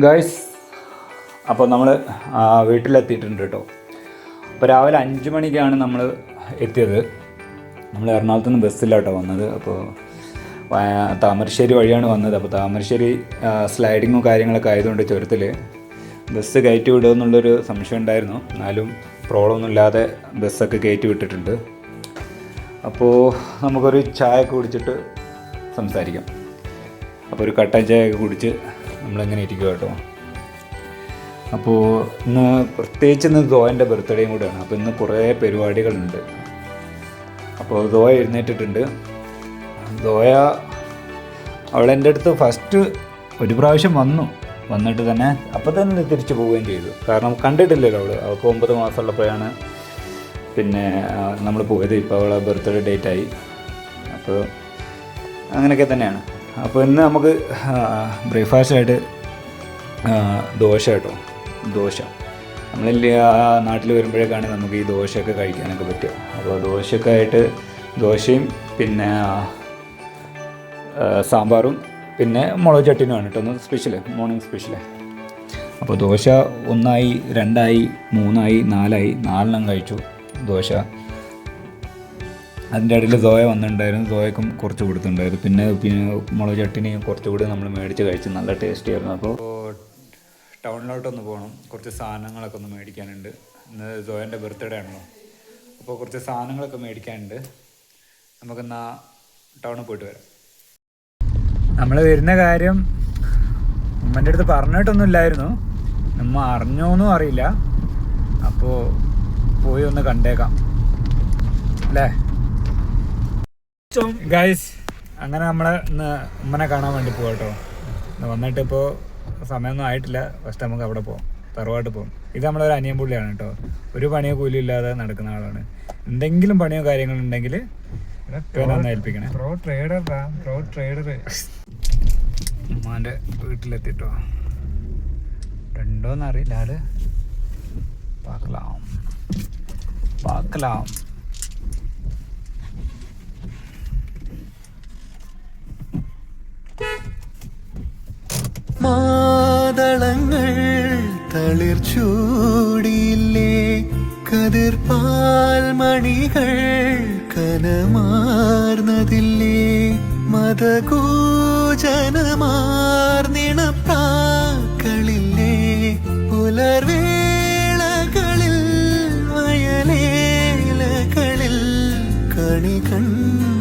Guys അപ്പോൾ നമ്മൾ വീട്ടിലെത്തിയിട്ടുണ്ട് കേട്ടോ അപ്പോൾ രാവിലെ അഞ്ച് മണിക്കാണ് നമ്മൾ എത്തിയത്. നമ്മൾ എറണാകുളത്ത് നിന്ന് ബസ്സില്ല കേട്ടോ വന്നത്. അപ്പോൾ താമരശ്ശേരി വഴിയാണ് വന്നത്. അപ്പോൾ താമരശ്ശേരി സ്ലൈഡിങ്ങും കാര്യങ്ങളൊക്കെ ആയതുകൊണ്ട് ചുരത്തിൽ ബസ് കയറ്റി വിടുക എന്നുള്ളൊരു സംശയം ഉണ്ടായിരുന്നു. എന്നാലും പ്രോബ്ലം ഇല്ലാതെ ബസ്സൊക്കെ കയറ്റി വിട്ടിട്ടുണ്ട്. അപ്പോൾ നമുക്കൊരു ചായ ഒക്കെ കുടിച്ചിട്ട് സംസാരിക്കാം. അപ്പോൾ ഒരു കട്ടൻ ചായ ഒക്കെ കുടിച്ച് നമ്മളെങ്ങനെ ഇരിക്കുക കേട്ടോ? അപ്പോൾ ഇന്ന് പ്രത്യേകിച്ച് ഇന്ന് ദോയന്റെ ബർത്ത്ഡേയും കൂടെയാണ്. അപ്പോൾ ഇന്ന് കുറേ പരിപാടികളുണ്ട്. അപ്പോൾ ദോയ എഴുന്നേറ്റിട്ടുണ്ട്. ദോയ അവളെന്റെ അടുത്ത് ഫസ്റ്റ് ഒരു പ്രാവശ്യം വന്നു. വന്നിട്ട് തന്നെ അപ്പോൾ തന്നെ തിരിച്ചു പോവുകയും ചെയ്തു. കാരണം കണ്ടിട്ടില്ലല്ലോ അവൾ അവൾക്ക് ഒമ്പത് മാസമുള്ളപ്പോഴാണ് പിന്നെ നമ്മൾ പോയത്. ഇപ്പോൾ അവളെ ബർത്ത്ഡേ ഡേറ്റായി അപ്പോൾ അങ്ങനെയൊക്കെ തന്നെയാണ്. അപ്പോൾ ഇന്ന് നമുക്ക് ബ്രേക്ക്ഫാസ്റ്റായിട്ട് ദോശ കേട്ടോ. ദോശ. നമ്മളില്ല നാട്ടിൽ വരുമ്പോഴേക്കാണ് നമുക്ക് ഈ ദോശയൊക്കെ കഴിക്കാനൊക്കെ പറ്റുക. അപ്പോൾ ദോശയൊക്കെ ആയിട്ട് ദോശയും പിന്നെ സാമ്പാറും പിന്നെ മുളക് ചട്ടിനുമാണ് കേട്ടോ. ഒന്ന് സ്പെഷ്യൽ മോർണിംഗ് സ്പെഷ്യൽ അപ്പോൾ ദോശ ഒന്നായി രണ്ടായി മൂന്നായി നാലായി നാലെണ്ണം കഴിച്ചു ദോശ. അതിന്റെ ഇടയിൽ ദോയ വന്നിട്ടുണ്ടായിരുന്നു. ദോയക്കും കുറച്ച് കൊടുത്തിട്ടുണ്ടായിരുന്നു. പിന്നെ പിന്നെ മുളക് ചട്ടിനിയും കുറച്ചുകൂടി നമ്മൾ മേടിച്ച് കഴിച്ച് നല്ല ടേസ്റ്റി ആയിരുന്നു. അപ്പോൾ ടൗണിലോട്ടൊന്ന് പോകണം. കുറച്ച് സാധനങ്ങളൊക്കെ ഒന്ന് മേടിക്കാനുണ്ട്. ഇന്ന് ദോയന്റെ ബർത്ത്ഡേ ആണല്ലോ. അപ്പോൾ കുറച്ച് സാധനങ്ങളൊക്കെ മേടിക്കാനുണ്ട്. നമുക്കെന്നാ ടൗണിൽ പോയിട്ട് വരാം. നമ്മൾ വരുന്ന കാര്യം ഉമ്മന്റെ അടുത്ത് പറഞ്ഞിട്ടൊന്നും ഇല്ലായിരുന്നു. നമ്മ അറിഞ്ഞോന്നും അറിയില്ല. അപ്പോൾ പോയി ഒന്ന് കണ്ടേക്കാം. അല്ലേ? ഗൈസ് അങ്ങനെ നമ്മളെ ഇന്ന് ഉമ്മനെ കാണാൻ വേണ്ടി പോകാം കേട്ടോ. വന്നിട്ട് ഇപ്പോൾ സമയമൊന്നും ആയിട്ടില്ല. ഫസ്റ്റ് നമുക്ക് അവിടെ പോകാം തറവാട്ട് പോകും ഇത് നമ്മളൊരു അനിയൻ പുള്ളിയാണ് കേട്ടോ. ഒരു പണിയോ കൂലി ഇല്ലാതെ നടക്കുന്ന ആളാണ്. എന്തെങ്കിലും പണിയോ കാര്യങ്ങളോ ഉണ്ടെങ്കിൽ ഏൽപ്പിക്കണേ. പ്രോ ട്രേഡർ പ്രോ ട്രേഡർ ഉമ്മാന്റെ വീട്ടിലെത്തിട്ടോ. രണ്ടോന്നറിയില്ല ആൾ. പാക്കലാം. പാക്കലാം. മാതളങ്ങൾ തളിർ കതിർപാൽ മണികൾ കനമാർന്നതില്ലേ? മതകൂജനമാർന്നിണപ്പാക്കളില്ലേ പുലർവേളകളിൽ വയലേലകളിൽ കണി കണ്ട